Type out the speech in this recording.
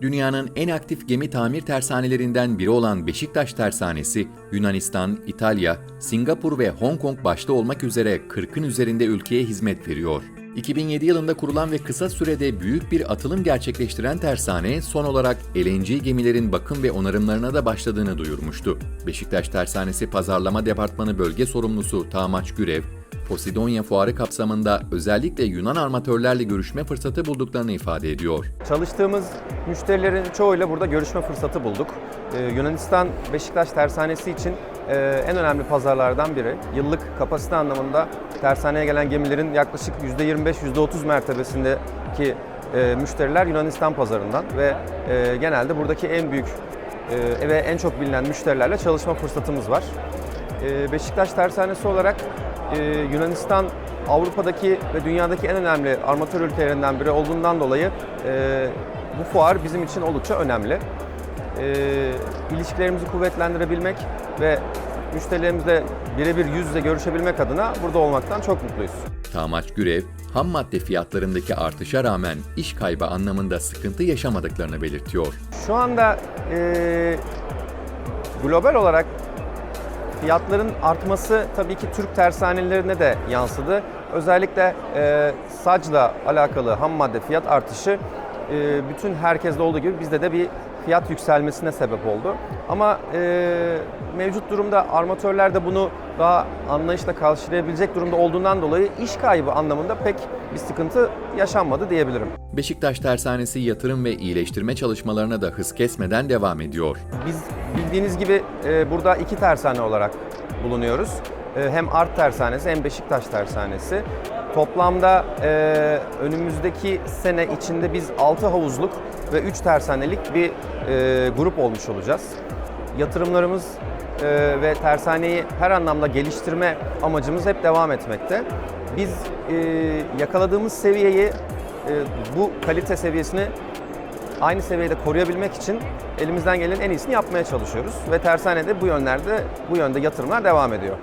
Dünyanın en aktif gemi tamir tersanelerinden biri olan Beşiktaş Tersanesi, Yunanistan, İtalya, Singapur ve Hong Kong başta olmak üzere 40'ın üzerinde ülkeye hizmet veriyor. 2007 yılında kurulan ve kısa sürede büyük bir atılım gerçekleştiren tersane son olarak LNG gemilerin bakım ve onarımlarına da başladığını duyurmuştu. Beşiktaş Tersanesi Pazarlama Departmanı Bölge Sorumlusu Tamaç Gürev, Posidonya Fuarı kapsamında özellikle Yunan armatörlerle görüşme fırsatı bulduklarını ifade ediyor. Çalıştığımız müşterilerin çoğuyla burada görüşme fırsatı bulduk. Ee, Yunanistan Beşiktaş Tersanesi için e, en önemli pazarlardan biri. Yıllık kapasite anlamında tersaneye gelen gemilerin yaklaşık %25-%30 mertebesindeki e, müşteriler Yunanistan pazarından ve e, genelde buradaki en büyük e, ve en çok bilinen müşterilerle çalışma fırsatımız var. E, Beşiktaş Tersanesi olarak e, Yunanistan Avrupa'daki ve dünyadaki en önemli armatör ülkelerinden biri olduğundan dolayı e, bu fuar bizim için oldukça önemli. E, ilişkilerimizi kuvvetlendirebilmek ve müşterilerimizle birebir yüz yüze görüşebilmek adına burada olmaktan çok mutluyuz. Tamaç Gürev, ham madde fiyatlarındaki artışa rağmen iş kaybı anlamında sıkıntı yaşamadıklarını belirtiyor. Şu anda e, global olarak fiyatların artması tabii ki Türk tersanelerine de yansıdı. Özellikle e, sacla alakalı ham madde fiyat artışı e, bütün herkeste olduğu gibi bizde de bir fiyat yükselmesine sebep oldu. Ama e, mevcut durumda armatörler de bunu daha anlayışla karşılayabilecek durumda olduğundan dolayı iş kaybı anlamında pek bir sıkıntı yaşanmadı diyebilirim. Beşiktaş Tersanesi yatırım ve iyileştirme çalışmalarına da hız kesmeden devam ediyor. Biz bildiğiniz gibi e, burada iki tersane olarak bulunuyoruz. E, hem Art Tersanesi hem Beşiktaş Tersanesi. Toplamda e, önümüzdeki sene içinde biz 6 havuzluk ve 3 tersanelik bir e, grup olmuş olacağız. Yatırımlarımız e, ve tersaneyi her anlamda geliştirme amacımız hep devam etmekte. Biz e, yakaladığımız seviyeyi, e, bu kalite seviyesini aynı seviyede koruyabilmek için elimizden gelen en iyisini yapmaya çalışıyoruz ve tersanede bu yönlerde bu yönde yatırımlar devam ediyor.